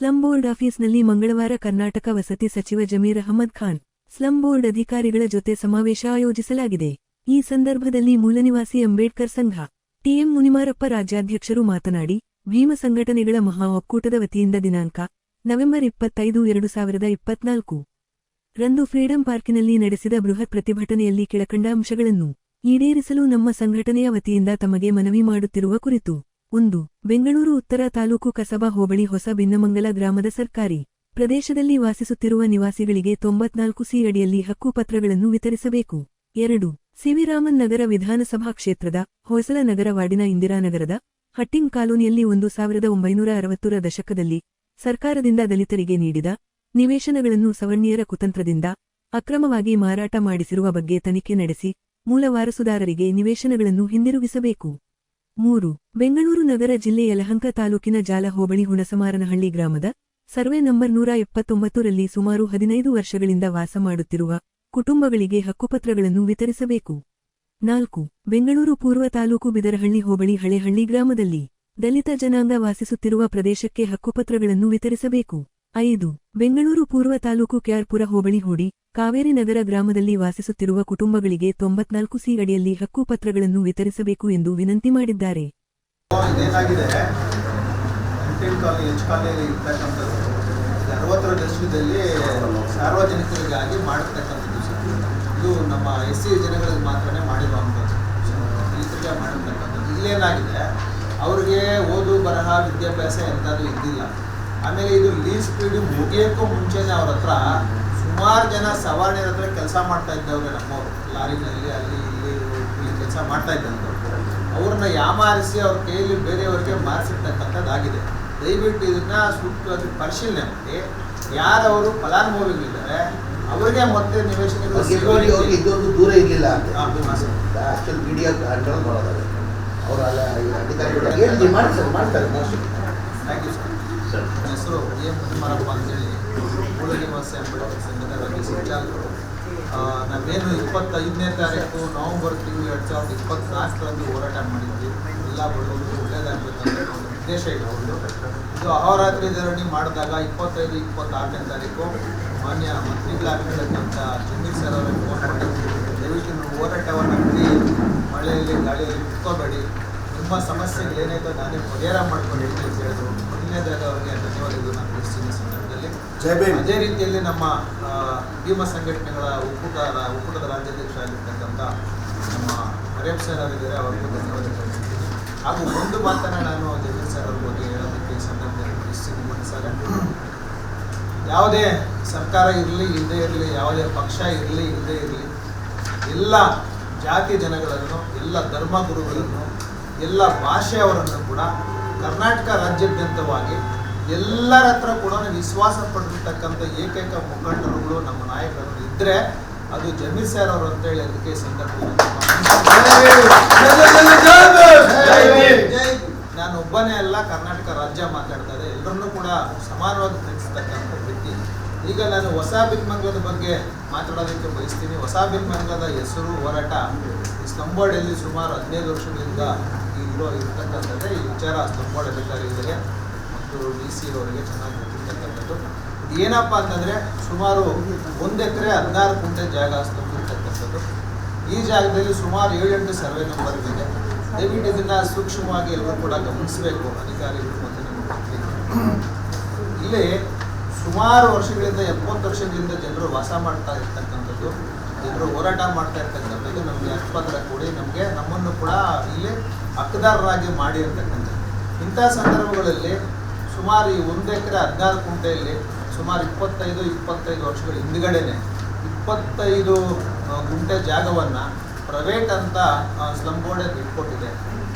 Slum board ಆಫೀಸ್ನಲ್ಲಿ ಮಂಗಳವಾರ ಕರ್ನಾಟಕ ವಸತಿ ಸಚಿವ ಜಮೀರ್ ಅಹಮದ್ ಖಾನ್ ಸ್ಲಂ ಬೋರ್ಡ್ ಅಧಿಕಾರಿಗಳ ಜೊತೆ ಸಮಾವೇಶ ಆಯೋಜಿಸಲಾಗಿದೆ. ಈ ಸಂದರ್ಭದಲ್ಲಿ ಮೂಲನಿವಾಸಿ ಅಂಬೇಡ್ಕರ್ ಸಂಘ, ಟಿಎಂ ಮುನಿಮಾರಪ್ಪ ರಾಜ್ಯಾಧ್ಯಕ್ಷರು ಮಾತನಾಡಿ, ಭೀಮ ಸಂಘಟನೆಗಳ ಮಹಾ ಒಕ್ಕೂಟದ ವತಿಯಿಂದ ದಿನಾಂಕ, ನವೆಂಬರ್ ಇಪ್ಪತ್ತೈದು, ಎರಡು ಸಾವಿರದ ಇಪ್ಪತ್ನಾಲ್ಕು ರಂದು ಫ್ರೀಡಂ ಪಾರ್ಕಿನಲ್ಲಿ ನಡೆಸಿದ ಬೃಹತ್ ಪ್ರತಿಭಟನೆಯಲ್ಲಿ ಕೆಳಕಂಡ ಅಂಶಗಳನ್ನು ಈಡೇರಿಸಲು ನಮ್ಮ ಸಂಘಟನೆಯ ವತಿಯಿಂದ ತಮಗೆ ಮನವಿ ಮಾಡುತ್ತಿರುವ ಕುರಿತು ಒಂದು, ಬೆಂಗಳೂರು ಉತ್ತರ ತಾಲೂಕು ಕಸಬಾ ಹೋಬಳಿ ಹೊಸ ಭಿನ್ನಮಂಗಲ ಗ್ರಾಮದ ಸರ್ಕಾರಿ ಪ್ರದೇಶದಲ್ಲಿ ವಾಸಿಸುತ್ತಿರುವ ನಿವಾಸಿಗಳಿಗೆ ತೊಂಬತ್ನಾಲ್ಕು ಸಿ ಅಡಿಯಲ್ಲಿ ಹಕ್ಕುಪತ್ರಗಳನ್ನು ವಿತರಿಸಬೇಕು. ಎರಡು, ಸಿವಿರಾಮನ್ ನಗರ ವಿಧಾನಸಭಾ ಕ್ಷೇತ್ರದ ಹೊಸಲ ನಗರ ವಾರ್ಡಿನ ಇಂದಿರಾನಗರದ ಹಟ್ಟಿಂಗ್ ಕಾಲೋನಿಯಲ್ಲಿ ಒಂದು ಸಾವಿರದ ಒಂಬೈನೂರ ಅರವತ್ತರ ದಶಕದಲ್ಲಿ ಸರ್ಕಾರದಿಂದ ದಲಿತರಿಗೆ ನೀಡಿದ ನಿವೇಶನಗಳನ್ನು ಸವರ್ಣೀಯರ ಕುತಂತ್ರದಿಂದ ಅಕ್ರಮವಾಗಿ ಮಾರಾಟ ಮಾಡಿಸಿರುವ ಬಗ್ಗೆ ತನಿಖೆ ನಡೆಸಿ ಮೂಲ ವಾರಸುದಾರರಿಗೆ ನಿವೇಶನಗಳನ್ನು ಹಿಂದಿರುಗಿಸಬೇಕು. ಮೂರು, ಬೆಂಗಳೂರು ನಗರ ಜಿಲ್ಲೆ ಯಲಹಂಕ ತಾಲೂಕಿನ ಜಾಲ ಹೋಬಳಿ ಹುಣಸಮಾರನಹಳ್ಳಿ ಗ್ರಾಮದ ಸರ್ವೆ ನಂಬರ್ ನೂರ ಎಪ್ಪತ್ತೊಂಬತ್ತರಲ್ಲಿ ಸುಮಾರು ಹದಿನೈದು ವರ್ಷಗಳಿಂದ ವಾಸ ಮಾಡುತ್ತಿರುವ ಕುಟುಂಬಗಳಿಗೆ ಹಕ್ಕುಪತ್ರಗಳನ್ನು ವಿತರಿಸಬೇಕು. ನಾಲ್ಕು, ಬೆಂಗಳೂರು ಪೂರ್ವ ತಾಲೂಕು ಬಿದರಹಳ್ಳಿ ಹೋಬಳಿ ಹಳೆಹಳ್ಳಿ ಗ್ರಾಮದಲ್ಲಿ ದಲಿತ ಜನಾಂಗ ವಾಸಿಸುತ್ತಿರುವ ಪ್ರದೇಶಕ್ಕೆ ಹಕ್ಕುಪತ್ರಗಳನ್ನು ವಿತರಿಸಬೇಕು. ಐದು. ಬೆಂಗಳೂರು ಪೂರ್ವ ತಾಲೂಕು ಕ್ಯಾರ್ಪುರ ಹೋಬಳಿ ಹೂಡಿ, ಕಾವೇರಿ ನಗರ ಗ್ರಾಮದಲ್ಲಿ ವಾಸಿಸುತ್ತಿರುವ ಕುಟುಂಬಗಳಿಗೆ ತೊಂಬತ್ನಾಲ್ಕು ಸಿ ಅಡಿಯಲ್ಲಿ ಹಕ್ಕುಪತ್ರಗಳನ್ನು ವಿತರಿಸಬೇಕು ಎಂದು ವಿನಂತಿ ಮಾಡಿದ್ದಾರೆ. ಸಾರ್ವಜನಿಕರಿಗಾಗಿ ಇದು ನಮ್ಮ ಎಸ್ ಸಿ ಜನಗಳಿಗೆ ಮಾತ್ರನೇ ಮಾಡಿರುವಂಥದ್ದು ಇಲ್ಲೇನಾಗಿದೆ, ಅವ್ರಿಗೆ ಓದು, ಬರಹ, ವಿದ್ಯಾಭ್ಯಾಸ ಎಂಥದ್ದು ಇದ್ದಿಲ್ಲ. ಆಮೇಲೆ ಇದು ಲೀಸ್ ಪೀರಿಯಡ್ ಮುಗಿಯೋಕ್ಕೂ ಮುಂಚೆನೇ ಅವ್ರ ಹತ್ರ ಸುಮಾರು ಜನ ಸವಾರಣೆ ಹತ್ರ ಕೆಲಸ ಮಾಡ್ತಾ ಇದ್ದವ್ರೆ ನಮ್ಮವರು. ಲಾರಿನಲ್ಲಿ ಅಲ್ಲಿ ಇಲ್ಲಿ ಇಲ್ಲಿ ಕೆಲಸ ಮಾಡ್ತಾ ಇದ್ದಂಥವ್ರು. ಅವ್ರನ್ನ ಯಾಮಾರಿಸಿ ಅವ್ರ ಕೈಯಲ್ಲಿ ಬೇರೆಯವ್ರಿಗೆ ಮಾರಿಸಿರ್ತಕ್ಕಂಥದ್ದಾಗಿದೆ. ದಯವಿಟ್ಟು ಇದನ್ನ ಸೂಕ್ತವಾಗಿ ಪರಿಶೀಲನೆ ಮಾಡಿ. ಯಾರವರು ಫಲಾನುಭವಿಗಳಿದ್ದಾರೆ ಅವರಿಗೆ ಮತ್ತೆ ನಿವೇಶನಗಳು ಇದೊಂದು ದೂರ ಇರಲಿಲ್ಲ. ಆಕ್ಚುಲಿ ಮೀಡಿಯಾ ಕಂಟ್ರೋಲ್ ಅವರು ಅಲ್ಲ ಅಧಿಕಾರಿಗಳು ಮಾಡ್ತಾರೆ ಮಾಡ್ತಾರೆ. ಥ್ಯಾಂಕ್ ಯು ಸರ್ ಹೆಸರು ಎ ಮುನಿಮಾರಪ್ಪ ಅಂತೇಳಿ. ಮೂಲ ನಿವಾಸಿ ಅಂಬೇಡ್ಕರ್ ಸಂಘದ ಸಂಚಾಲಕರು ನಾವೇನು ಇಪ್ಪತ್ತೈದನೇ ತಾರೀಕು ನವೆಂಬರ್ ತಿಂಗಳು ಎರಡು ಸಾವಿರದ ಇಪ್ಪತ್ನಾಲ್ಕರಂದು ಹೋರಾಟ ಮಾಡಿದ್ವಿ. ಎಲ್ಲ ಬಡವರು ಒಳ್ಳೇದಾಗಬೇಕಂತ ಒಂದು ಉದ್ದೇಶ ಅವರು ಇದು ಅಹೋರಾತ್ರಿ ಧರಣಿ ಮಾಡಿದಾಗ ಇಪ್ಪತ್ತೈದು ಇಪ್ಪತ್ತಾರನೇ ತಾರೀಕು ಮಾನ್ಯ ಮಂತ್ರಿಗಳಾಗಿರ್ತಕ್ಕಂಥ ಜಮೀರ್ ಸರ್ ಅವರಿಗೆ ಫೋನ್ ಮಾಡಿ, ದಯವಿಟ್ಟು ನೀವು ಹೋರಾಟವನ್ನು ಬಿಡಿ. ಮಳೆಯಲ್ಲಿ ಗಾಳಿಯಲ್ಲಿ ನಿಂತ್ಕೋಬೇಡಿ ನಿಮ್ಮ ಸಮಸ್ಯೆಗಳು ಏನಾಯ್ತೋ ನಾನೇ ಪರಿಹಾರ ಮಾಡ್ಕೊಂಡು ಅಂತ ಹೇಳಿದ್ರು. ಮೊದಲನೇದಾಗಿ ಅವರಿಗೆ ಧನ್ಯವಾದಗಳು ನಾನು ತಿಳಿಸ್ತೀನಿ ಸಂದರ್ಭದಲ್ಲಿ. ಅದೇ ರೀತಿಯಲ್ಲಿ ನಮ್ಮ ಭೀಮ ಸಂಘಟನೆಗಳ ಒಕ್ಕೂಟ ಒಕ್ಕೂಟದ ರಾಜ್ಯಾಧ್ಯಕ್ಷ ಆಗಿರ್ತಕ್ಕಂಥ ನಮ್ಮ ಹರೇಬ್ ಸರ್ ಅವರಿದ್ದಾರೆ ಅವರಿಗೂ ಧನ್ಯವಾದ ಹಾಗೂ ಒಂದು ಮಾತನ್ನ ನಾನು ಜಮೀರ್ ಸರ್ ಅವ್ರ ಬಗ್ಗೆ ಹೇಳೋದಕ್ಕೆ ಈ ಸಂದರ್ಭದಲ್ಲಿ ತಿಳಿಸ್ತೀನಿ ಸರ್ ಯಾವುದೇ ಸರ್ಕಾರ ಇರಲಿ ಇಲ್ಲದೆ ಇರಲಿ ಯಾವುದೇ ಪಕ್ಷ ಇರಲಿ ಇಲ್ಲದೆ ಇರಲಿ ಎಲ್ಲ ಜಾತಿ ಜನಗಳನ್ನು ಎಲ್ಲ ಧರ್ಮ ಗುರುಗಳನ್ನು ಎಲ್ಲ ಭಾಷೆಯವರನ್ನು ಕೂಡ ಕರ್ನಾಟಕ ರಾಜ್ಯಾದ್ಯಂತವಾಗಿ ಎಲ್ಲರ ಹತ್ರ ಕೂಡ ವಿಶ್ವಾಸ ಪಡೆದಿರ್ತಕ್ಕಂಥ ಏಕೈಕ ಮುಖಂಡರುಗಳು ನಮ್ಮ ನಾಯಕರು ಇದ್ದರೆ ಅದು ಜಮೀರ್ ಸರ್ ಅವರು ಅಂತೇಳಿ ಅದಕ್ಕೆ ನಾನು ಒಬ್ಬನೇ ಅಲ್ಲ ಕರ್ನಾಟಕ ರಾಜ್ಯ ಮಾತಾಡ್ತಾ ಇದೆ ಎಲ್ಲರನ್ನೂ ಕೂಡ ಸಮಾನವಾಗಿ ಪ್ರೀತಿಸ್ತಕ್ಕಂಥ ವ್ಯಕ್ತಿ. ಈಗ ನಾನು ಹೊಸ ಬಿನ್ಮಂಗಲದ ಬಗ್ಗೆ ಮಾತಾಡೋದಕ್ಕೆ ಬಯಸ್ತೀನಿ. ಹೊಸ ಬಿನ್ಮಂಗಲದ ಹೆಸರು ಹೋರಾಟ. ಈ ಸುಮಾರು ಹದಿನೈದು ವರ್ಷಗಳಿಂದ ಇರೋ ಇರ್ತಕ್ಕಂಥದ್ದೇ ಈ ವಿಚಾರ ಸ್ತಂಬೋರ್ಡ್ ಅಧಿಕಾರಿಗಳಿಗೆ ಮತ್ತು ಡಿ ಸಿ ಅವರಿಗೆ ಚೆನ್ನಾಗಿ ಗೊತ್ತಿರ್ತಕ್ಕಂಥದ್ದು. ಏನಪ್ಪ ಅಂತಂದರೆ ಸುಮಾರು ಒಂದು ಎಕರೆ ಹದಿನಾರು ಕುಂಟೆ ಜಾಗ ಸ್ತಂಭಿರ್ತಕ್ಕಂಥದ್ದು ಈ ಜಾಗದಲ್ಲಿ ಸುಮಾರು ಏಳೆಂಟು ಸರ್ವೆ ನಂಬರ್ ಇದೆ. ದಯವಿಟ್ಟು ಇದನ್ನು ಸೂಕ್ಷ್ಮವಾಗಿ ಎಲ್ಲರೂ ಕೂಡ ಗಮನಿಸಬೇಕು, ಅಧಿಕಾರಿಗಳು ಮತ್ತು. ಇಲ್ಲಿ ಸುಮಾರು ವರ್ಷಗಳಿಂದ, ಎಪ್ಪತ್ತು ವರ್ಷಗಳಿಂದ ಜನರು ವಾಸ ಮಾಡ್ತಾ ಇರ್ತಕ್ಕಂಥದ್ದು. ಜನರು ಹೋರಾಟ ಮಾಡ್ತಾ ಇರ್ತಕ್ಕಂಥದ್ದು ನಮಗೆ ಹಕ್ಕುಪತ್ರ ಕೊಡಿ ನಮಗೆ ನಮ್ಮನ್ನು ಕೂಡ ಇಲ್ಲಿ ಹಕ್ಕದಾರರಾಗಿ ಮಾಡಿ ಇಂಥ ಸಂದರ್ಭಗಳಲ್ಲಿ ಸುಮಾರು ಈ ಒಂದು ಎಕರೆ ಹದಿನಾರು ಕುಂಟೆಯಲ್ಲಿ ಸುಮಾರು ಇಪ್ಪತ್ತೈದು ಇಪ್ಪತ್ತೈದು ವರ್ಷಗಳ ಹಿಂದ್ಗಡೆನೆ ಇಪ್ಪತ್ತೈದು ಗುಂಟೆ ಜಾಗವನ್ನು ಪ್ರೈವೇಟ್ ಅಂತ ಸ್ಲಮ್ ಬೋರ್ಡೇ ಬಿಟ್ಕೊಟ್ಟಿದೆ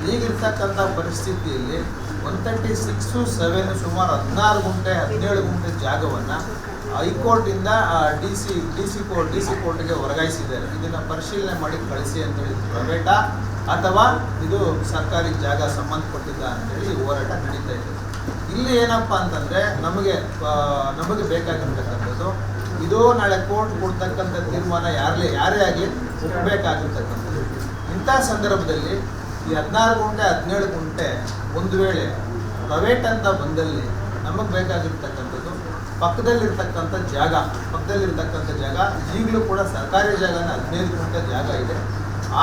ಈಗಿರ್ತಕ್ಕಂಥ ಪರಿಸ್ಥಿತಿಯಲ್ಲಿ ಒನ್ ತರ್ಟಿ ಸಿಕ್ಸು ಸೆವೆನ್ ಸುಮಾರು ಹದಿನಾರು ಗುಂಟೆ, ಹದಿನೇಳು ಗುಂಟೆ ಜಾಗವನ್ನು ಹೈಕೋರ್ಟಿಂದ D C D C court, D C ಕೋರ್ಟ್ಗೆ ವರ್ಗಾಯಿಸಿದ್ದಾರೆ. ಇದನ್ನು ಪರಿಶೀಲನೆ ಮಾಡಿ ಕಳಿಸಿ ಅಂತೇಳಿ ಪ್ರೈವೇಟಾ, ಅಥವಾ ಇದು ಸರ್ಕಾರಿ ಜಾಗ ಸಂಬಂಧಪಟ್ಟಿದ್ದ ಅಂತೇಳಿ ಹೋರಾಟ ನಡೀತಾ ಇದೆ. ಇಲ್ಲಿ ಏನಪ್ಪ ಅಂತಂದರೆ, ನಮಗೆ ನಮಗೆ ಬೇಕಾಗಿರ್ತಕ್ಕಂಥದ್ದು, ಇದು ನಾಳೆ ಕೋರ್ಟ್ ಕೊಡ್ತಕ್ಕಂಥ ತೀರ್ಮಾನ ಯಾರೇ ಯಾರೇ ಆಗಲಿ ಒಪ್ಪಬೇಕಾಗಿರ್ತಕ್ಕಂಥದ್ದು ಇಂಥ ಸಂದರ್ಭದಲ್ಲಿ ಈ ಹದಿನಾರು ಗುಂಟೆ, ಹದಿನೇಳು ಗುಂಟೆ ಒಂದು ವೇಳೆ ಪ್ರೈವೇಟ್ ಅಂತ ಬಂದಲ್ಲಿ ನಮಗೆ ಬೇಕಾಗಿರ್ತಕ್ಕಂಥದ್ದು ಪಕ್ಕದಲ್ಲಿರ್ತಕ್ಕಂಥ ಜಾಗ ಪಕ್ಕದಲ್ಲಿರ್ತಕ್ಕಂಥ ಜಾಗ, ಈಗಲೂ ಕೂಡ ಸರ್ಕಾರಿ ಜಾಗನ ಹದಿನೈದು ಗುಂಟೆ ಜಾಗ ಇದೆ.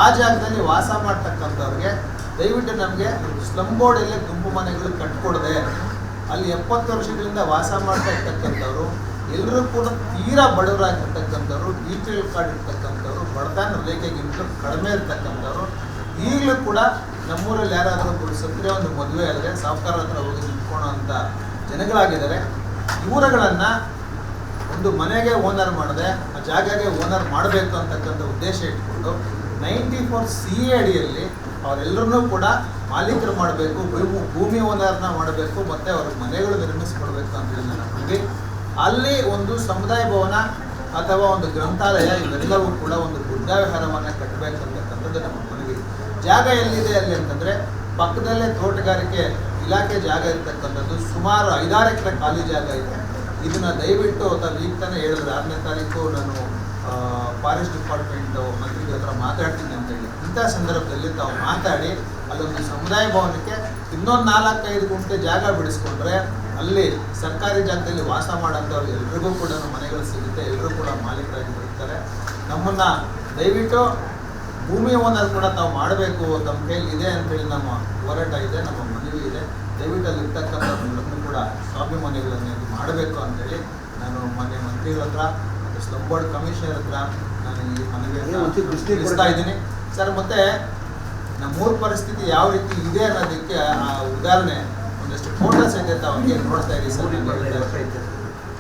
ಆ ಜಾಗದಲ್ಲಿ ವಾಸ ಮಾಡ್ತಕ್ಕಂಥವ್ರಿಗೆ ದಯವಿಟ್ಟು ನಮಗೆ ಸ್ಲಮ್ ಬೋರ್ಡಲ್ಲೇ ಗುಂಪು ಮನೆಗಳು ಕಟ್ಕೊಡದೆ, ಅಲ್ಲಿ ಎಪ್ಪತ್ತು ವರ್ಷಗಳಿಂದ ವಾಸ ಮಾಡ್ತಾ ಇರ್ತಕ್ಕಂಥವ್ರು, ಎಲ್ಲರೂ ಕೂಡ ತೀರಾ ಬಡವರಾಗಿರ್ತಕ್ಕಂಥವ್ರು ಬಿ ಪಿ ಎಲ್ ಕಾರ್ಡ್ ಇರ್ತಕ್ಕಂಥವ್ರು, ಬಡತನ ರೇಖೆಗಿಂತ ಕಡಿಮೆ ಇರ್ತಕ್ಕಂಥವ್ರು, ಈಗಲೂ ಕೂಡ ನಮ್ಮೂರಲ್ಲಿ ಯಾರಾದರೂ ಸತ್ತರೆ ಒಂದು ಮದುವೆ ಆದರೆ ಸಾಹುಕಾರ ಹತ್ರ ಹೋಗಿ ನಿಂತ್ಕೊಳ್ಳೋ ಅಂತ ಜನಗಳಾಗಿದ್ದಾರೆ. ಇವರುಗಳನ್ನು ಒಂದು ಮನೆಗೆ ಓನರ್ ಮಾಡದೆ, ಆ ಜಾಗಗೆ ಓನರ್ ಮಾಡಬೇಕು ಅಂತಕ್ಕಂಥ ಉದ್ದೇಶ ಇಟ್ಕೊಂಡು ನೈಂಟಿ ಫೋರ್ ಸಿ ಎ ಅಡಿಯಲ್ಲಿ ಅವರೆಲ್ಲರನ್ನೂ ಕೂಡ ಮಾಲೀಕರು ಮಾಡಬೇಕು ಭೂಮಿ ಭೂಮಿ ಓನರ್ನ ಮಾಡಬೇಕು, ಮತ್ತು ಅವ್ರ ಮನೆಗಳು ನಿರ್ಮಿಸಿಕೊಡ್ಬೇಕು ಅಂತ ಹೇಳಿ ಅಲ್ಲಿ ಒಂದು ಸಮುದಾಯ ಭವನ ಅಥವಾ ಒಂದು ಗ್ರಂಥಾಲಯ ಇವೆಲ್ಲವೂ ಕೂಡ ಒಂದು ಬುದ್ಧಾವಿಹಾರವನ್ನು ಕಟ್ಟಬೇಕಂತಕ್ಕಂಥದ್ದು ನಮ್ಮ ಮನವಿ. ಜಾಗ ಎಲ್ಲಿದೆ ಅಲ್ಲಿ ಅಂತಂದರೆ ಪಕ್ಕದಲ್ಲೇ ತೋಟಗಾರಿಕೆ ಇಲಾಖೆ ಜಾಗ ಇರ್ತಕ್ಕಂಥದ್ದು ಸುಮಾರು ಐದಾರು ಎಕರೆ ಖಾಲಿ ಜಾಗ ಇದೆ. ಇದನ್ನ ದಯವಿಟ್ಟು ತಾವು ಈಗ ತಾನೇ ಹೇಳಿದ್ರೆ ಆರನೇ ತಾರೀಕು ನಾನು ಫಾರೆಸ್ಟ್ ಡಿಪಾರ್ಟ್ಮೆಂಟ್ ಮಂತ್ರಿಗಳ ಹತ್ರ ಮಾತಾಡ್ತೀನಿ ಅಂತೇಳಿ ಇಂಥ ಸಂದರ್ಭದಲ್ಲಿ ತಾವು ಮಾತಾಡಿ, ಅಲ್ಲೊಂದು ಸಮುದಾಯ ಭವನಕ್ಕೆ ಇನ್ನೊಂದು ನಾಲ್ಕೈದು ಗುಂಟೆ ಜಾಗ ಬಿಡಿಸ್ಕೊಂಡ್ರೆ ಅಲ್ಲಿ ಸರ್ಕಾರಿ ಜಾಗದಲ್ಲಿ ವಾಸ ಮಾಡೋಂಥವ್ರು ಎಲ್ರಿಗೂ ಕೂಡ ಮನೆಗಳು ಸಿಗುತ್ತೆ ಎಲ್ಲರೂ ಕೂಡ ಮಾಲೀಕರಾಗಿ ಬರುತ್ತಾರೆ ನಮ್ಮನ್ನ ದಯವಿಟ್ಟು ಭೂಮಿ ಓನರ್ ಕೂಡ ತಾವು ಮಾಡಬೇಕು ತಮ್ಮ ಕೈಲಿ ಇದೆ ಅಂತೇಳಿ ನಮ್ಮ ಹೋರಾಟ ಇದೆ ನಮ್ಮ ದಯವಿಟ್ಟು ಅಲ್ಲಿರ್ತಕ್ಕಂಥ ಕೂಡ ಸ್ವಾಭಿಮಾನಿಗಳನ್ನು ಇದು ಮಾಡಬೇಕು ಅಂತೇಳಿ ನಾನು ಮಾನ್ಯ ಮಂತ್ರಿಗಳ ಹತ್ರ ಮತ್ತು ಸ್ಲಮ್ ಬೋರ್ಡ್ ಕಮಿಷನರ್ ಹತ್ರ ನಾನು ಈ ನೀವು ಮನವಿಯನ್ನು ಇದ್ದೀನಿ. ಸರ್ ಮತ್ತೆ ನಮ್ಮೂರ ಪರಿಸ್ಥಿತಿ ಯಾವ ರೀತಿ ಇದೆ ಅನ್ನೋದಕ್ಕೆ ಆ ಉದಾಹರಣೆ ಒಂದಷ್ಟು ಫೋಟೋಸ್ ಇದೆ ಅವ್ರಿಗೆ ನೋಡ್ತಾ ಇದ್ದೀವಿ ಸರ್.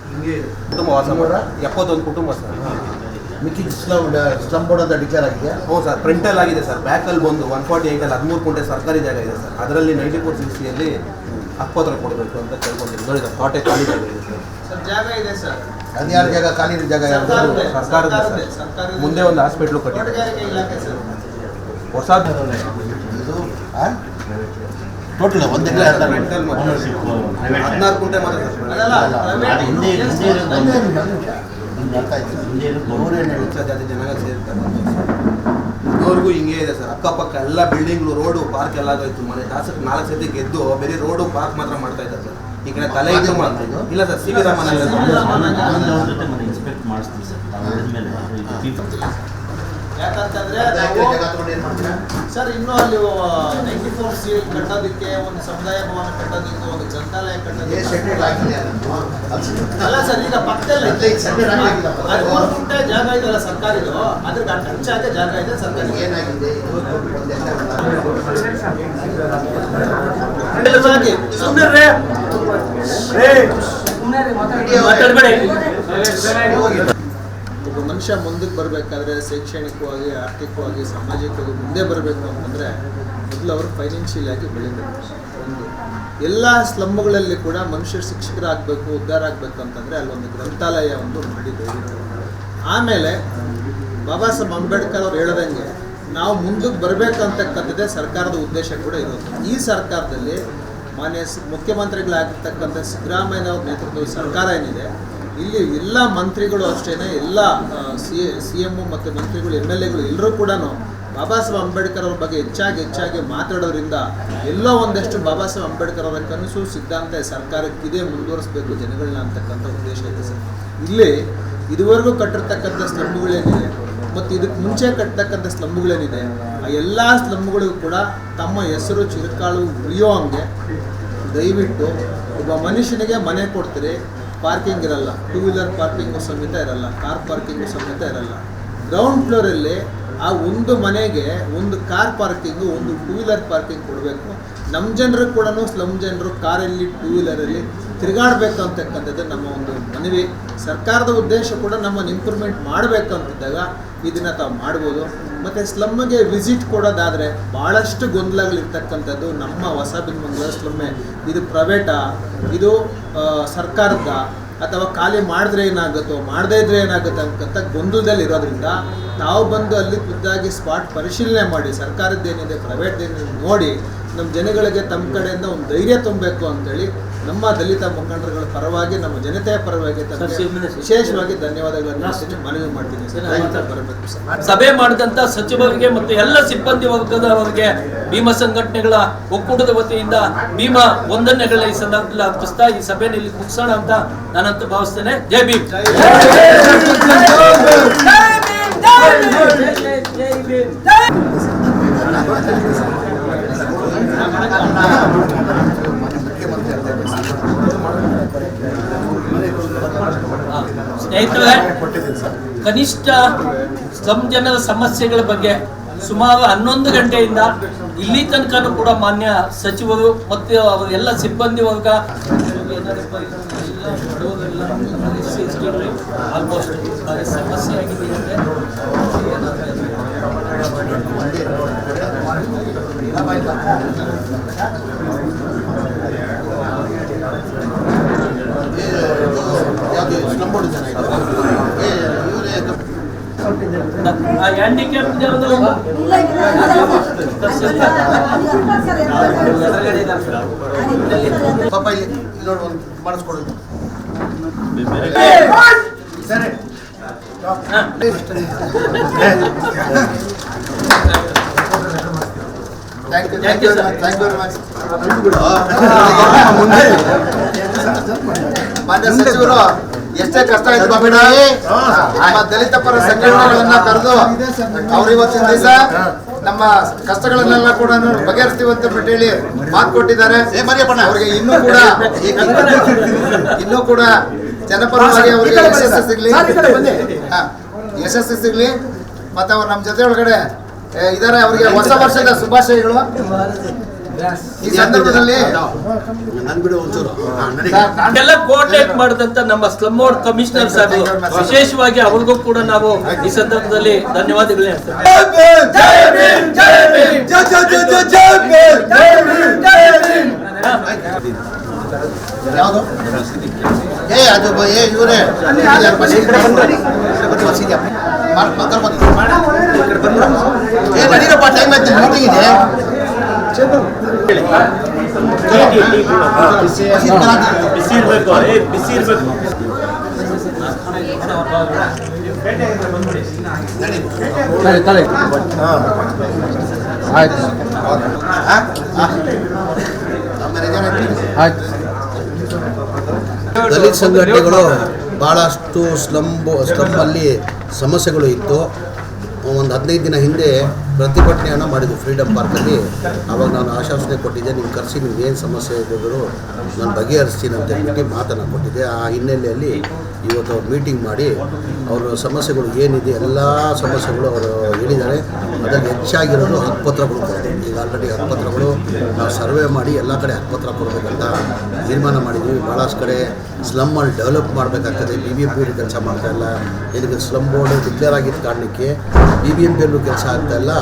ಹಿಂಗೆ ಕುಟುಂಬ ವಾಸ ಮಾಡ ಎಪ್ಪತ್ತೊಂದು ಕುಟುಂಬ ಸರ್. ಮಿಕ್ಕಿ ಸ್ಲಮ್ ಸ್ಲಮ್ ಬೋರ್ಡ್ ಅಂತ ಡಿಕ್ಲೇರ್ ಆಗಿದೆಯಾ ಹ್ಞೂ ಸರ್ ಪ್ರಿಂಟಲ್ ಆಗಿದೆ ಸರ್ ಬ್ಯಾಕಲ್ಲಿ ಬಂದು ಒನ್ ಫಾರ್ಟಿ ಏಯ್ಟಲ್ಲಿ ಹದಿಮೂರು ಕುಂಟೆ ಸರ್ಕಾರಿ ಜಾಗ ಇದೆ ಸರ್ ಅದರಲ್ಲಿ ನೈಂಟಿ ಫೋರ್ ಸಿಕ್ಸ್ಟಿಯಲ್ಲಿ ಹಕ್ಕುಪತ್ರ ಕೊಡಬೇಕು ಅಂತ ಕೇಳ್ಕೊಂಡಿದ್ದೀನಿ. ನೋಡಿ ಸರ್ ಕೋಟೆ ಖಾಲಿ ಜಾಗ ಇದೆ ಸರ್ ಜಾಗ ಇದೆ ಸರ್ ಹದಿನಾರು ಜಾಗ? ಖಾಲಿ ಜಾಗ ಯಾವ್ದು? ಸರ್ಕಾರದ್ದೇ, ಸರ್ಕಾರದ್ದೇ ಸರ್ಕಾರದ್ದೇ, ಸರ್. ಸರ್ಕಾರದ್ದೇ. ಮುಂದೆ ಒಂದು ಹಾಸ್ಪಿಟ್ಲು ಸರ್ ಹೊಸ ಇದು ಟೋಟಲ್ ಒಂದು ಎಕರೆ ಹದಿನಾರು ಕುಂಟೆ ಮಾತ್ರ ಹೆಚ್ಚು ಜಾತಿ ಜನಗಳು ಸೇರ್ತಾರೆ. ಅವ್ರಿಗೂ ಹಿಂಗೆ ಇದೆ ಸರ್. ಅಕ್ಕಪಕ್ಕ ಎಲ್ಲ ಬಿಲ್ಡಿಂಗ್ಗಳು ರೋಡು ಪಾರ್ಕ್ ಎಲ್ಲ ಆಗೋಯ್ತು. ಮನೆ ಶಾಸಕ ನಾಲ್ಕು ಸತಿ ಗೆದ್ದು ಬೇರೆ ರೋಡು ಪಾರ್ಕ್ ಮಾತ್ರ ಮಾಡ್ತಾ ಇದ್ದಾರೆ ಸರ್. ಈ ಕಡೆ ತಲೆ ಇದು ಮಾಡ್ತಾ ಇದ್ದು ಇಲ್ಲ sir C V Raman inspect ಮಾಡಿಸ್ತೀವಿ ಸರ್. ಯಾಕಂತಂದ್ರೆ ಸರ್ ಇನ್ನೂ ಅಲ್ಲಿ ನೈಂಟಿ ಫೋರ್ ಸಿ ಕಟ್ಟೋದಕ್ಕೆ ಒಂದು ಸಮುದಾಯ ಭವನ ಕಟ್ಟೋದಕ್ಕೆ ಒಂದು ಗ್ರಂಥಾಲಯ ಏ ಕಟ್ಟೋದಕ್ಕೆ ಅಲ್ಲ ಸರ್ ಈಗ ಪಕ್ಕದಲ್ಲಿ. ಹದಿಮೂರು ಗುಂಟೆ ಜಾಗ ಇದೆಯಲ್ಲ ಸರ್ಕಾರಿದು ಅದ್ರ ಅಂಚ ಆಗಿ ಜಾಗ ಇದೆ ಸರ್ಕಾರಿ. ಏನಾಗಿದೆ? ಸುಮ್ಮನೆ ಒಬ್ಬ ಮನುಷ್ಯ ಮುಂದಕ್ಕೆ ಬರಬೇಕಾದ್ರೆ ಶೈಕ್ಷಣಿಕವಾಗಿ, ಆರ್ಥಿಕವಾಗಿ, ಸಾಮಾಜಿಕವಾಗಿ ಮುಂದೆ ಬರಬೇಕು ಅಂತಂದರೆ ಮೊದಲು ಅವರು ಫೈನಾನ್ಷಿಯಲ್ ಆಗಿ ಬೆಳಿಬೇಕು. ಒಂದು ಎಲ್ಲ ಸ್ಲಮ್ಗಳಲ್ಲಿ ಕೂಡ ಮನುಷ್ಯರು ಶಿಕ್ಷಕರಾಗಬೇಕು ಉದ್ಧಾರ ಆಗಬೇಕು ಅಂತಂದರೆ ಅಲ್ಲೊಂದು ಗ್ರಂಥಾಲಯ ಒಂದು ಮಾಡಿದ್ದೇವೆ ಆಮೇಲೆ ಬಾಬಾ ಸಾಹೇಬ್ ಅಂಬೇಡ್ಕರ್ ಅವ್ರು ಹೇಳ್ದಂಗೆ ನಾವು ಮುಂದಕ್ಕೆ ಬರಬೇಕಂತಕ್ಕಂಥದ್ದೇ ಸರ್ಕಾರದ ಉದ್ದೇಶ ಕೂಡ ಇರೋದು. ಈ ಸರ್ಕಾರದಲ್ಲಿ ಮಾನ್ಯ ಮುಖ್ಯಮಂತ್ರಿಗಳಾಗಿರ್ತಕ್ಕಂಥ ಸಿದ್ದರಾಮಯ್ಯನವ್ರ ನೇತೃತ್ವದ ಸರ್ಕಾರ ಏನಿದೆ ಇಲ್ಲಿ ಎಲ್ಲ ಮಂತ್ರಿಗಳು ಅಷ್ಟೇನೆ, ಎಲ್ಲ ಸಿ ಸಿ ಎಮ್ಮು ಮತ್ತು ಮಂತ್ರಿಗಳು ಎಂ ಎಲ್ ಎಗಳು ಎಲ್ಲರೂ ಕೂಡ ಬಾಬಾ ಸಾಹೇಬ್ ಅಂಬೇಡ್ಕರ್ ಅವ್ರ ಬಗ್ಗೆ ಹೆಚ್ಚಾಗಿ ಹೆಚ್ಚಾಗಿ ಮಾತಾಡೋದ್ರಿಂದ ಎಲ್ಲೋ ಒಂದಷ್ಟು ಬಾಬಾ ಸಾಹೇಬ್ ಅಂಬೇಡ್ಕರ್ ಅವರ ಕನಸು, ಸಿದ್ಧಾಂತ ಸರ್ಕಾರಕ್ಕಿದೆ, ಮುಂದುವರಿಸಬೇಕು ಜನಗಳನ್ನ ಅಂತಕ್ಕಂಥ ಉದ್ದೇಶ ಇದೆ ಸರ್. ಇಲ್ಲಿ ಇದುವರೆಗೂ ಕಟ್ಟಿರ್ತಕ್ಕಂಥ ಸ್ಲಂಬುಗಳೇನಿದೆ, ಮತ್ತು ಇದಕ್ಕೆ ಮುಂಚೆ ಕಟ್ಟತಕ್ಕಂಥ ಸ್ಲಂಬುಗಳೇನಿದೆ, ಆ ಎಲ್ಲ ಸ್ಲಂಬುಗಳಿಗೂ ಕೂಡ ತಮ್ಮ ಹೆಸರು, ಚಿರುಕಾಳು ಉಳಿಯೋ ಹಂಗೆ ದಯವಿಟ್ಟು ಒಬ್ಬ ಮನುಷ್ಯನಿಗೆ ಮನೆ ಕೊಡ್ತೀರಿ ಪಾರ್ಕಿಂಗ್ ಇರಲ್ಲ. ಟೂ ವೀಲರ್ ಪಾರ್ಕಿಂಗು ಸಮೇತ ಇರಲ್ಲ. ಕಾರ್ ಪಾರ್ಕಿಂಗು ಸಮೇತ ಇರಲ್ಲ. ಗ್ರೌಂಡ್ ಫ್ಲೋರಲ್ಲಿ ಆ ಒಂದು ಮನೆಗೆ ಒಂದು ಕಾರ್ ಪಾರ್ಕಿಂಗು, ಒಂದು ಟೂ ವೀಲರ್ ಪಾರ್ಕಿಂಗ್ ಕೊಡಬೇಕು. ನಮ್ಮ ಜನರು ಕೂಡ ಸ್ಲಮ್ ಜನರು ಕಾರಲ್ಲಿ ಟೂ ವೀಲರಲ್ಲಿ ತಿರುಗಾಡಬೇಕು ಅಂತಕ್ಕಂಥದ್ದು ನಮ್ಮ ಒಂದು ಮನವಿ. ಸರ್ಕಾರದ ಉದ್ದೇಶ ಕೂಡ ನಮ್ಮನ್ನು ಇಂಪ್ರೂವ್ಮೆಂಟ್ ಮಾಡಬೇಕು ಅಂತಿದ್ದಾಗ ಇದನ್ನು ತಾವು ಮಾಡ್ಬೋದು. ಮತ್ತು ಸ್ಲಮ್ಗೆ ವಿಸಿಟ್ ಕೊಡೋದಾದರೆ ಭಾಳಷ್ಟು ಗೊಂದಲಗಳಿರ್ತಕ್ಕಂಥದ್ದು ನಮ್ಮ ಹೊಸ ಬಿನ್ಮಂಗಲ ಸ್ಲಮ್ಮೆ. ಇದು ಪ್ರೈವೇಟಾ, ಇದು ಸರ್ಕಾರದ, ಅಥವಾ ಖಾಲಿ ಮಾಡಿದ್ರೆ ಏನಾಗುತ್ತೋ, ಮಾಡದೇ ಇದ್ರೆ ಏನಾಗುತ್ತೆ ಅಂತ ಗೊಂದಲದಲ್ಲಿ ಇರೋದ್ರಿಂದ ತಾವು ಬಂದು ಅಲ್ಲಿ ಖುದ್ದಾಗಿ ಸ್ಪಾಟ್ ಪರಿಶೀಲನೆ ಮಾಡಿ, ಸರ್ಕಾರದ್ದೇನಿದೆ, ಪ್ರೈವೇಟ್ದೇನಿದೆ ನೋಡಿ, ನಮ್ಮ ಜನಗಳಿಗೆ ತಮ್ಮ ಕಡೆಯಿಂದ ಒಂದು ಧೈರ್ಯ ತುಂಬಬೇಕು ಅಂತೇಳಿ ನಮ್ಮ ದಲಿತ ಮುಖಂಡರುಗಳ ಪರವಾಗಿ ನಮ್ಮ ಜನತೆಯ ಪರವಾಗಿ ತಮಗೆ ವಿಶೇಷವಾಗಿ ಧನ್ಯವಾದಗಳನ್ನು ಮನವಿ ಮಾಡ್ತೀನಿ ಸಭೆ ಮಾಡಿದಂತ ಸಚಿವರಿಗೆ ಮತ್ತು ಎಲ್ಲ ಸಿಬ್ಬಂದಿ ವರ್ಗದವರಿಗೆ ಭೀಮಾ ಸಂಘಟನೆಗಳ ಒಕ್ಕೂಟದ ವತಿಯಿಂದ ಭೀಮಾ ವಂದನೆಗಳ ಈ ಸಂದರ್ಭದಲ್ಲಿ ಅರ್ಪಿಸ್ತಾ ಈ ಸಭೆಯಲ್ಲಿ ಇಲ್ಲಿ ಮುಗಿಸೋಣ ಅಂತ ನಾನಂತೂ ಭಾವಿಸ್ತೇನೆ ಜೈ ಭೀಮ್ ಸ್ನೇಹಿತರೆ ಕನಿಷ್ಠ ಸ್ಲಮ್ ಜನರ ಸಮಸ್ಯೆಗಳ ಬಗ್ಗೆ ಸುಮಾರು ಹನ್ನೊಂದು ಗಂಟೆಯಿಂದ ಇಲ್ಲಿ ತನಕನೂ ಕೂಡ ಮಾನ್ಯ ಸಚಿವರು ಮತ್ತು ಅವರ ಎಲ್ಲ ಸಿಬ್ಬಂದಿ ವರ್ಗ ಆಲ್ಮೋಸ್ಟ್ ಸಮಸ್ಯೆ ಆಗಿದೆ ಯಾವುದು ಜನ ಪಾಪ ಇಲ್ಲಿ ನೋಡಿ ಒಂದು ಮಾಡಿಸ್ಕೊಡೋದು thank you thank you thank you very much ಮಾನ್ಯ ಸಚಿವರು ಎಷ್ಟೇ ಕಷ್ಟ ಇದೆ ನಮ್ಮ ದಲಿತ ಪರ ಸಂಘಟನೆಗಳನ್ನ ಕರೆದು ಅವ್ರು ಇವತ್ತಿನ ದಿವಸ ನಮ್ಮ ಕಷ್ಟಗಳನ್ನೆಲ್ಲ ಕೂಡ ಬಗೆಹರಿಸ್ತೀವಿ ಅಂತ ಬಿಟ್ಟು ಹೇಳಿ ಮಾತು ಕೊಟ್ಟಿದ್ದಾರೆ. ಅವ್ರಿಗೆ ಇನ್ನೂ ಕೂಡ ಇನ್ನೂ ಕೂಡ ಜನಪರವಾಗಿ ಅವರಿಗೆ ಯಶಸ್ಸು ಸಿಗ್ಲಿ. ಯಶಸ್ಸು ಸಿಗ್ಲಿ. ಮತ್ತೆ ಅವ್ರು ನಮ್ಮ ಜೊತೆ ಒಳಗಡೆ ಇದಾರೆ ಅವರಿಗೆ ಹೊಸ ವರ್ಷದ ಶುಭಾಶಯಗಳು. ಈ ಸಂದರ್ಭದಲ್ಲಿ ಎಲ್ಲ ಕೋಆರ್ಡಿನೇಟ್ ಮಾಡಿದಂತ ನಮ್ಮ ಸ್ಲಮ್ ಬೋರ್ಡ್ ಕಮಿಷನರ್ ಸರ್ ವಿಶೇಷವಾಗಿ ಅವ್ರಿಗೂ ಕೂಡ ನಾವು ಈ ಸಂದರ್ಭದಲ್ಲಿ ಧನ್ಯವಾದಗಳು ಏ ಅದು ಏ ಇವರೇ. ಏ ನಡೀರಪ್ಪ ಟೈಮ್ ಆಯ್ತು. ಮೀಟಿಂಗ್ ಇದೆ. ಬಿಸಿ ಇರಬೇಕು ಬಿಸಿ ಇರ್ಬೇಕು ದಲಿತ ಸಂಘಟನೆಗಳು ಭಾಳಷ್ಟು ಸ್ಲಂಬು ಸ್ಲಂಬಲ್ಲಿ ಸಮಸ್ಯೆಗಳು ಇತ್ತು. ಒಂದು ಹದಿನೈದು ದಿನ ಹಿಂದೆ ಪ್ರತಿಭಟನೆಯನ್ನು ಮಾಡಿದ್ದು ಫ್ರೀಡಮ್ ಪಾರ್ಕಲ್ಲಿ. ಅವಾಗ ನಾನು ಆಶ್ವಾಸನೆ ಕೊಟ್ಟಿದ್ದೆ ನಿಮ್ಮ ಕರೆಸಿ, ನಿಮ್ಗೆ ಏನು ಸಮಸ್ಯೆ ಇದ್ದರು ನಾನು ಬಗೆಹರಿಸ್ತೀನಿ ಅಂತ ಹೇಳ್ಬಿಟ್ಟು ಮಾತನ್ನು ಕೊಟ್ಟಿದ್ದೆ. ಆ ಹಿನ್ನೆಲೆಯಲ್ಲಿ ಇವತ್ತು ಅವ್ರು ಮೀಟಿಂಗ್ ಮಾಡಿ ಅವರ ಸಮಸ್ಯೆಗಳು ಏನಿದೆ, ಎಲ್ಲ ಸಮಸ್ಯೆಗಳು ಅವರು ಹೇಳಿದ್ದಾರೆ. ಅದರಲ್ಲಿ ಹೆಚ್ಚಾಗಿರೋದು ಹಕ್ಕುಪತ್ರಗಳು ಆಲ್ರೆಡಿ ಹಕ್ಕುಪತ್ರಗಳು. ನಾವು ಸರ್ವೆ ಮಾಡಿ ಎಲ್ಲ ಕಡೆ ಹಕ್ಕುಪತ್ರ ಕೊಡಬೇಕಂತ ತೀರ್ಮಾನ ಮಾಡಿದ್ವಿ. ಭಾಳಷ್ಟು ಕಡೆ ಸ್ಲಮ್ಮಲ್ಲಿ ಡೆವಲಪ್ ಮಾಡಬೇಕಾಗ್ತದೆ. ಬಿ ಬಿ ಎಂ ಪಿಯಲ್ಲಿ ಕೆಲಸ ಮಾಡ್ತಾ ಇಲ್ಲ. ಇದಕ್ಕೆ ಸ್ಲಮ್ ಬೋರ್ಡ್ ಡಿಕ್ಲೇರ್ ಆಗಿದ್ದ ಕಾರಣಕ್ಕೆ ಬಿ ಬಿ ಎಂ ಪಿಯಲ್ಲೂ ಕೆಲಸ ಆಗ್ತಾ ಇಲ್ಲ.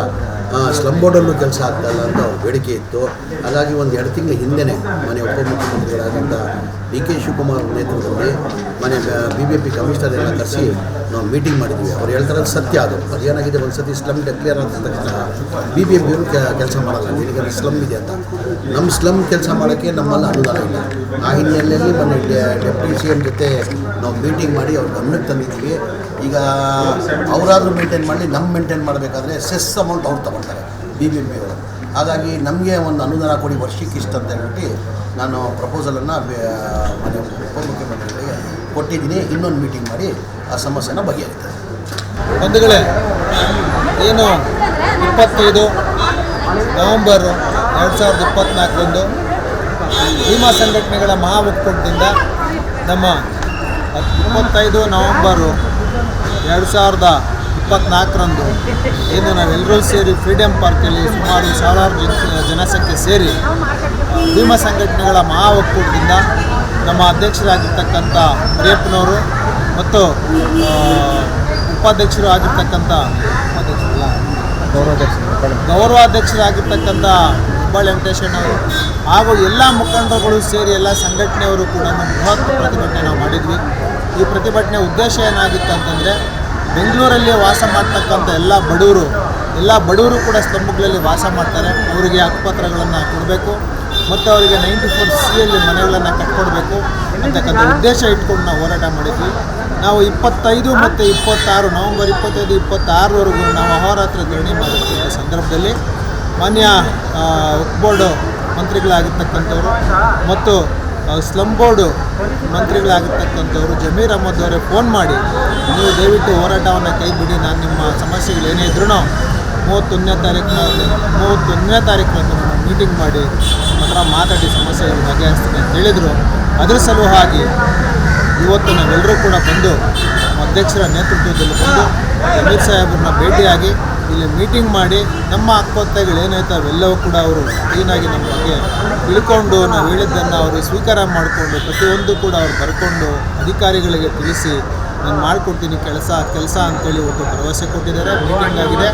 ಸ್ಲಮ್ ಬೋರ್ಡಲ್ಲೂ ಕೆಲಸ ಆಗ್ತಾ ಇಲ್ಲ ಅಂತ ಬೇಡಿಕೆ ಇತ್ತು. ಹಾಗಾಗಿ ಒಂದು ಎರಡು ತಿಂಗಳ ಹಿಂದೆನೇ ಮನೆ ಉಪಮುಖ್ಯಮಂತ್ರಿಗಳಾದಂಥ ಡಿ ಕೆ ಶಿವಕುಮಾರ್ ನೇತೃತ್ವದಲ್ಲಿ ಮನೆ B B M P commissioner ಎಲ್ಲ ಕರೆಸಿ ನಾವು ಮೀಟಿಂಗ್ ಮಾಡಿದ್ವಿ. ಅವ್ರು ಹೇಳ್ತಾರೆ ಸತ್ಯ ಅದು. ಅದೇನಾಗಿದೆ ಒಂದು ಸತಿ ಸ್ಲಮ್ ಡೆಕ್ಲಿಯರ್ ಆದ ತಕ್ಷಣ ಬಿ ಬಿ ಎಂ ಪಿಯವರು ಕೆಲಸ ಮಾಡಲ್ಲ. ನಿನಗೆ ಸ್ಲಮ್ ಇದೆ ಅಂತ. ನಮ್ಮ ಸ್ಲಮ್ ಕೆಲಸ ಮಾಡೋಕ್ಕೆ ನಮ್ಮಲ್ಲಿ ಅನುದಾನ ಇಲ್ಲ. ಆ ಹಿನ್ನೆಲೆಯಲ್ಲಿ ಮೊನ್ನೆ ಡೆಪ್ಯೂಟಿ ಸಿ ಎಂ ಜೊತೆ ನಾವು ಮೀಟಿಂಗ್ ಮಾಡಿ ಅವ್ರ ಗಮನಕ್ಕೆ ತಂದಿದ್ದೀವಿ. ಈಗ ಅವರಾದರೂ ಮೇಂಟೈನ್ ಮಾಡಿ ನಮ್ಮ ಮೇಂಟೈನ್ ಮಾಡಬೇಕಾದ್ರೆ ಸೆಸ್ ಅಮೌಂಟ್ ಅವ್ರು ತೊಗೊಳ್ತಾರೆ ಬಿ ಬಿ ಎಂ ಪಿ ಅವರು ಹಾಗಾಗಿ ನಮಗೆ ಒಂದು ಅನುದಾನ ಕೊಡಿ, ವರ್ಷಕ್ಕೆ ಇಷ್ಟ ಅಂತ ಹೇಳ್ಬಿಟ್ಟು ನಾನು ಪ್ರಪೋಸಲನ್ನು ಮನೆ ಉಪಮುಖ್ಯಮಂತ್ರಿಗಳಿಗೆ ಕೊಟ್ಟಿದ್ದೀನಿ. ಇನ್ನೊಂದು ಮೀಟಿಂಗ್ ಮಾಡಿ ಆ ಸಮಸ್ಯೆನ ಬಗೆಹರಿತದೆ. ಬಂಧುಗಳೇ, ಏನು ಇಪ್ಪತ್ತೈದು ನವೆಂಬರ್ ಎರಡು ಸಾವಿರದ ಇಪ್ಪತ್ನಾಲ್ಕರಂದು ಭೀಮಾ ಸಂಘಟನೆಗಳ ಮಹಾ ಒಕ್ಕೂಟದಿಂದ ನಮ್ಮ ಇಪ್ಪತ್ತೈದು ನವಂಬರು ಎರಡು ಸಾವಿರದ ಇಪ್ಪತ್ನಾಲ್ಕರಂದು ಏನು ನಾವೆಲ್ಲರೂ ಸೇರಿ ಫ್ರೀಡಮ್ ಪಾರ್ಕಲ್ಲಿ ಸುಮಾರು ಸಾವಿರಾರು ಜನ, ಜನಸಂಖ್ಯೆ ಸೇರಿ ಭೀಮಾ ಸಂಘಟನೆಗಳ ಮಹಾ ಒಕ್ಕೂಟದಿಂದ ನಮ್ಮ ಅಧ್ಯಕ್ಷರಾಗಿರ್ತಕ್ಕಂಥ ಮರಿಯಪ್ಪನವರು ಮತ್ತು ಉಪಾಧ್ಯಕ್ಷರು ಆಗಿರ್ತಕ್ಕಂಥ ಉಪಾಧ್ಯಕ್ಷರಲ್ಲ, ಗೌರವಾಧ್ಯಕ್ಷರಾಗಿರ್ತಕ್ಕಂಥ ಹುಬ್ಬಳ್ಳಿ ವೆಂಕಟೇಶಣ್ಣವರು ಹಾಗೂ ಎಲ್ಲ ಮುಖಂಡರುಗಳು ಸೇರಿ ಎಲ್ಲ ಸಂಘಟನೆಯವರು ಕೂಡ ಬೃಹತ್ ಪ್ರತಿಭಟನೆ ನಾವು ಮಾಡಿದ್ವಿ. ಈ ಪ್ರತಿಭಟನೆ ಉದ್ದೇಶ ಏನಾಗಿತ್ತು ಅಂತಂದರೆ ಬೆಂಗಳೂರಲ್ಲಿ ವಾಸ ಮಾಡ್ತಕ್ಕಂಥ ಎಲ್ಲ ಬಡವರು ಎಲ್ಲ ಬಡವರು ಕೂಡ ಸ್ತಂಭಗಳಲ್ಲಿ ವಾಸ ಮಾಡ್ತಾರೆ. ಅವರಿಗೆ ಹಕ್ಕುಪತ್ರಗಳನ್ನು ಕೊಡಬೇಕು ಮತ್ತು ಅವರಿಗೆ ನೈಂಟಿ ಫೋರ್ ಸಿಯಲ್ಲಿ ಮನೆಗಳನ್ನು ಕಟ್ಕೊಡ್ಬೇಕು ಅಂತಕ್ಕಂಥ ಉದ್ದೇಶ ಇಟ್ಕೊಂಡು ನಾವು ಹೋರಾಟ ಮಾಡಿದ್ವಿ. ನಾವು ಇಪ್ಪತ್ತೈದು ಮತ್ತು ಇಪ್ಪತ್ತಾರು ನವೆಂಬರ್ ಇಪ್ಪತ್ತೈದು, ಇಪ್ಪತ್ತಾರರವರೆಗೂ ನಾವು ಅಹೋರಾತ್ರ ಧರಣಿ ಮಾಡುತ್ತಿರುವ ಸಂದರ್ಭದಲ್ಲಿ ಮಾನ್ಯ ಬೋರ್ಡು ಮಂತ್ರಿಗಳಾಗಿರ್ತಕ್ಕಂಥವ್ರು ಮತ್ತು ಸ್ಲಮ್ ಬೋರ್ಡು ಮಂತ್ರಿಗಳಾಗಿರ್ತಕ್ಕಂಥವ್ರು ಜಮೀರ್ ಅಹಮದ್ ಅವರೇ ಫೋನ್ ಮಾಡಿ, ನೀವು ದಯವಿಟ್ಟು ಹೋರಾಟವನ್ನು ಕೈ ಬಿಡಿ ನಾನು ನಿಮ್ಮ ಸಮಸ್ಯೆಗಳು ಏನೇ ಇದ್ರೂ ಮೂವತ್ತೊಂದನೇ ತಾರೀಕಿನ ಮೂವತ್ತೊಂದನೇ ತಾರೀಕಿನಂದು ನಾನು ಮೀಟಿಂಗ್ ಮಾಡಿ, ನಮ್ಮ ಹತ್ರ ಮಾತಾಡಿ ಸಮಸ್ಯೆಗಳು ಬಗೆಹರಿಸ್ತೀನಿ ಅಂತ ಹೇಳಿದರು. ಅದರ ಸಲುವಾಗಿ ಇವತ್ತು ನಾವೆಲ್ಲರೂ ಕೂಡ ಬಂದು ಅಧ್ಯಕ್ಷರ ನೇತೃತ್ವದಲ್ಲಿ ಬಂದು ಅಮೀರ್ ಸಾಹೇಬ್ರನ್ನ ಭೇಟಿಯಾಗಿ ಇಲ್ಲಿ ಮೀಟಿಂಗ್ ಮಾಡಿ ನಮ್ಮ ಆತ್ಮಹತ್ಯೆಗಳು ಏನಾಯ್ತು ಅವೆಲ್ಲವೂ ಕೂಡ ಅವರು ಕ್ಲೀನಾಗಿ ನಮ್ಮ ಬಗ್ಗೆ ತಿಳ್ಕೊಂಡು ನಾವು ಹೇಳಿದ್ದನ್ನು ಅವರು ಸ್ವೀಕಾರ ಮಾಡಿಕೊಂಡು ಪ್ರತಿಯೊಂದು ಕೂಡ ಅವ್ರು ಬರ್ಕೊಂಡು ಅಧಿಕಾರಿಗಳಿಗೆ ತಿಳಿಸಿ ನಾನು ಮಾಡಿಕೊಡ್ತೀನಿ ಕೆಲಸ ಕೆಲಸ ಅಂತೇಳಿ ಒಂದು ಭರವಸೆ ಕೊಟ್ಟಿದ್ದಾರೆ. ಮೀಟಿಂಗ್ ಆಗಿದೆ.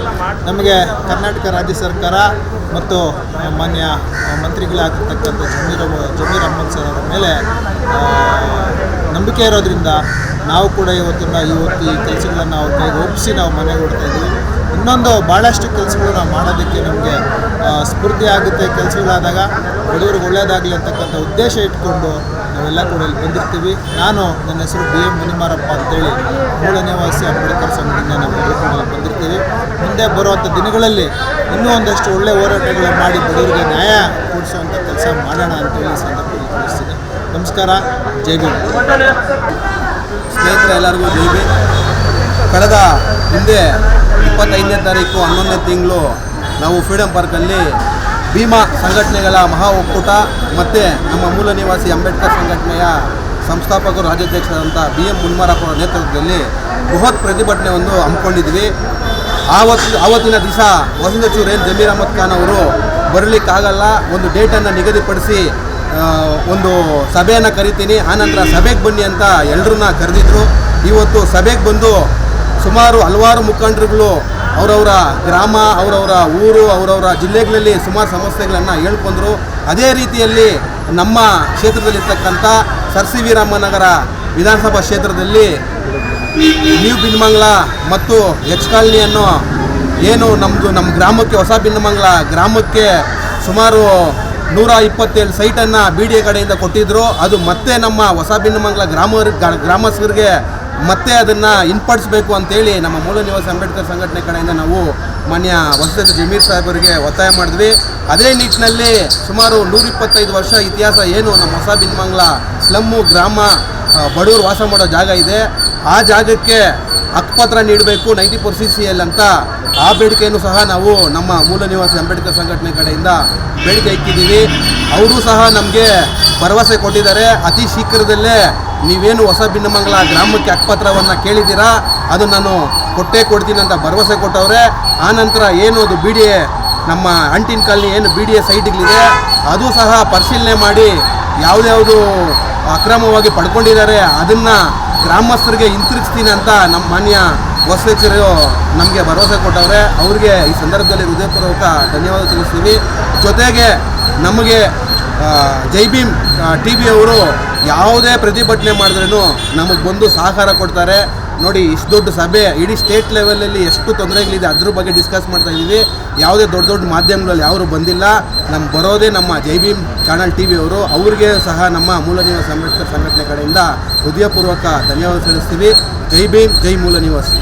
ನಮಗೆ ಕರ್ನಾಟಕ ರಾಜ್ಯ ಸರ್ಕಾರ ಮತ್ತು ಮಾನ್ಯ ಮಂತ್ರಿಗಳಾಗಿರ್ತಕ್ಕಂಥ ಜಮೀರ್ ಜಮೀರ್ ಅಹಮದ್ ಸರ್ ಅವರ ಮೇಲೆ ನಂಬಿಕೆ ಇರೋದ್ರಿಂದ ನಾವು ಕೂಡ ಇವತ್ತಿನ ಇವತ್ತು ಈ ಕೆಲಸಗಳನ್ನು ಅವ್ರ ಕೈಗೆ ಒಪ್ಪಿಸಿ ನಾವು ಮನೆಗೆ ಹೊಡ್ತಾ ಇದ್ದೀವಿ. ಇನ್ನೊಂದು ಭಾಳಷ್ಟು ಕೆಲಸಗಳು ನಾವು ಮಾಡೋದಕ್ಕೆ ನಮಗೆ ಸ್ಫೂರ್ತಿ ಆಗುತ್ತೆ. ಕೆಲಸಗಳಾದಾಗ ಬಡವರಿಗೆ ಒಳ್ಳೆಯದಾಗಲಿ ಅಂತಕ್ಕಂಥ ಉದ್ದೇಶ ಇಟ್ಕೊಂಡು ನಾವೆಲ್ಲ ಕೂಡ ಇಲ್ಲಿ ಬಂದಿರ್ತೀವಿ. ನಾನು ನನ್ನ ಹೆಸರು ಬಿ ಎಂ ಮುನಿಮಾರಪ್ಪ ಅಂತೇಳಿ ಮೂಲ ನಿವಾಸಿ ಅಂಬೇಡ್ಕರ್ ಸಂಘದಿಂದ ನಾವು ಎಲ್ಲರೂ ಕೂಡ ಇಲ್ಲಿ ಬಂದಿರ್ತೀವಿ. ಮುಂದೆ ಬರುವಂಥ ದಿನಗಳಲ್ಲಿ ಇನ್ನೂ ಒಂದಷ್ಟು ಒಳ್ಳೆ ಹೋರಾಟಗಳು ಮಾಡಿ ಬಡವರಿಗೆ ನ್ಯಾಯ ಕೊಡಿಸುವಂಥ ಕೆಲಸ ಮಾಡೋಣ ಅಂತೇಳಿ ಈ ಸಂದರ್ಭದಲ್ಲಿ ತಿಳಿಸ್ತೀನಿ ನಮಸ್ಕಾರ. ಜೈ ಬಿ ಸ್ನೇಹಿತರೆ ಎಲ್ಲರಿಗೂ ಜೈ ಬಿ ಕಳೆದ ಹಿಂದೆ ಇಪ್ಪತ್ತೈದನೇ ತಾರೀಕು ಹನ್ನೊಂದನೇ ತಿಂಗಳು ನಾವು ಫ್ರೀಡಮ್ ಪಾರ್ಕಲ್ಲಿ ಭೀಮಾ ಸಂಘಟನೆಗಳ ಮಹಾ ಒಕ್ಕೂಟ ಮತ್ತು ನಮ್ಮ ಮೂಲ ನಿವಾಸಿ ಅಂಬೇಡ್ಕರ್ ಸಂಘಟನೆಯ ಸಂಸ್ಥಾಪಕರು ರಾಜ್ಯಾಧ್ಯಕ್ಷರಾದಂಥ ಬಿ ಎಂ ಮುನ್ಮಾರಪ್ಪ ನೇತೃತ್ವದಲ್ಲಿ ಬೃಹತ್ ಪ್ರತಿಭಟನೆ ಒಂದು ಹಮ್ಮಿಕೊಂಡಿದ್ವಿ ಆವತ್ತು ಆವತ್ತಿನ ದಿವಸ ವಸಂತ ಚೂರೇನ್ ಜಮೀರ್ ಅಹಮದ್ ಖಾನ್ ಅವರು ಬರಲಿಕ್ಕಾಗಲ್ಲ, ಒಂದು ಡೇಟನ್ನು ನಿಗದಿಪಡಿಸಿ ಒಂದು ಸಭೆಯನ್ನು ಕರಿತೀನಿ. ಆನಂತರ ಸಭೆಗೆ ಬನ್ನಿ ಅಂತ ಎಲ್ಲರನ್ನ ಕರೆದಿದ್ರು. ಇವತ್ತು ಸಭೆಗೆ ಬಂದು ಸುಮಾರು ಹಲವಾರು ಮುಖಂಡರುಗಳು ಅವರವರ ಗ್ರಾಮ, ಅವರವರ ಊರು, ಅವರವರ ಜಿಲ್ಲೆಗಳಲ್ಲಿ ಸುಮಾರು ಸಮಸ್ಯೆಗಳನ್ನು ಹೇಳ್ಕೊಂಡ್ರು. ಅದೇ ರೀತಿಯಲ್ಲಿ ನಮ್ಮ ಕ್ಷೇತ್ರದಲ್ಲಿರ್ತಕ್ಕಂಥ ಸರ್ ಸಿ ವಿ ರಾಮನಗರ ವಿಧಾನಸಭಾ ಕ್ಷೇತ್ರದಲ್ಲಿ ನ್ಯೂ ಬಿನ್ಮಂಗ್ಲ ಮತ್ತು ಎಚ್ ಕಾಲನಿ ಅನ್ನೋ ಏನು ನಮ್ಮದು ನಮ್ಮ ಗ್ರಾಮಕ್ಕೆ ಹೊಸ ಬಿನ್ನಮಂಗ್ಲ ಗ್ರಾಮಕ್ಕೆ ಸುಮಾರು ನೂರ ಇಪ್ಪತ್ತೇಳು ಸೈಟನ್ನು ಬಿ ಡಿ ಎ ಕಡೆಯಿಂದ ಕೊಟ್ಟಿದ್ದರು ಅದು ಮತ್ತೆ ನಮ್ಮ ಹೊಸ ಬಿನ್ನಮಂಗ್ಲ ಗ್ರಾಮ ಗ್ರಾಮಸ್ಥರಿಗೆ ಮತ್ತೆ ಅದನ್ನು ಹಿಂಪಡಿಸಬೇಕು ಅಂತೇಳಿ ನಮ್ಮ ಮೂಲ ನಿವಾಸಿ ಅಂಬೇಡ್ಕರ್ ಸಂಘಟನೆ ಕಡೆಯಿಂದ ನಾವು ಮಾನ್ಯ ವಸತಿ ಜಮೀರ್ ಸಾಹೇಬರಿಗೆ ಒತ್ತಾಯ ಮಾಡಿದ್ವಿ. ಅದೇ ನಿಟ್ಟಿನಲ್ಲಿ ಸುಮಾರು ನೂರಿಪ್ಪತ್ತೈದು ವರ್ಷ ಇತಿಹಾಸ ಏನು ನಮ್ಮ ಹೊಸ ಬಿನ್ಮಂಗ್ಲ ಸ್ಲಮ್ಮು ಗ್ರಾಮ ಆ, ಬಡವರು ವಾಸ ಮಾಡೋ ಜಾಗ ಇದೆ. ಆ ಜಾಗಕ್ಕೆ ಹಕ್ಕುಪತ್ರ ನೀಡಬೇಕು ninety four C C L ಅಂತ. ಆ ಬೇಡಿಕೆಯನ್ನು ಸಹ ನಾವು ನಮ್ಮ ಮೂಲ ನಿವಾಸಿ ಅಂಬೇಡ್ಕರ್ ಸಂಘಟನೆ ಕಡೆಯಿಂದ ಬೇಡಿಕೆ ಇಕ್ಕಿದ್ದೀವಿ. ಅವರು ಸಹ ನಮಗೆ ಭರವಸೆ ಕೊಟ್ಟಿದ್ದಾರೆ. ಅತಿ ಶೀಘ್ರದಲ್ಲೇ ನೀವೇನು ಹೊಸ ಭಿನ್ನಮಂಗಲ ಗ್ರಾಮಕ್ಕೆ ಹಕ್ಕುಪತ್ರವನ್ನು ಕೇಳಿದ್ದೀರಾ? ಅದು ನಾನು ಕೊಟ್ಟೇ ಕೊಡ್ತೀನಿ ಅಂತ ಭರವಸೆ ಕೊಟ್ಟವ್ರೆ. ಆನಂತರ ಏನು ಅದು ಬಿ ಡಿ ಎ ನಮ್ಮ ಅಂಟಿನ ಕಾಲನಿ ಏನು ಬಿ ಡಿ ಎ ಸೈಟ್ಗಳಿದೆ, ಅದು ಸಹ ಪರಿಶೀಲನೆ ಮಾಡಿ ಯಾವುದ್ಯಾವುದು ಅಕ್ರಮವಾಗಿ ಪಡ್ಕೊಂಡಿದ್ದಾರೆ, ಅದನ್ನು ಗ್ರಾಮಸ್ಥರಿಗೆ ಹಿಂತಿರುಗಿಸ್ತೀನಿ ಅಂತ ನಮ್ಮ ಮಾನ್ಯ ವಸತಿರು ನಮಗೆ ಭರವಸೆ ಕೊಟ್ಟವ್ರೆ. ಅವ್ರಿಗೆ ಈ ಸಂದರ್ಭದಲ್ಲಿ ಹೃದಯಪೂರ್ವಕ ಧನ್ಯವಾದ ತಿಳಿಸ್ತೀವಿ. ಜೊತೆಗೆ ನಮಗೆ ಜೈ ಭೀಮ್ ಟಿ ವಿ ಅವರು ಯಾವುದೇ ಪ್ರತಿಭಟನೆ ಮಾಡಿದ್ರೂ ನಮಗೆ ಬಂದು ಸಹಕಾರ ಕೊಡ್ತಾರೆ. ನೋಡಿ, ಇಷ್ಟು ದೊಡ್ಡ ಸಭೆ, ಇಡೀ ಸ್ಟೇಟ್ ಲೆವೆಲಲ್ಲಿ ಎಷ್ಟು ತೊಂದರೆಗಳಿದೆ ಅದ್ರ ಬಗ್ಗೆ ಡಿಸ್ಕಸ್ ಮಾಡ್ತಾ ಇದ್ದೀವಿ. ಯಾವುದೇ ದೊಡ್ಡ ದೊಡ್ಡ ಮಾಧ್ಯಮಗಳಲ್ಲಿ ಯಾರು ಬಂದಿಲ್ಲ. ನಮ್ಮ ಬರೋದೇ ನಮ್ಮ Jai Bhim channel T V ಅವರು. ಅವ್ರಿಗೆ ಸಹ ನಮ್ಮ ಮೂಲ ನಿವಾಸ ಸಂಘಟನೆ ಕಡೆಯಿಂದ ಹೃದಯಪೂರ್ವಕ ಧನ್ಯವಾದ ಸಲ್ಲಿಸ್ತೀವಿ. ಜೈ ಭೀಮ್, ಜೈ ಮೂಲ ನಿವಾಸಿ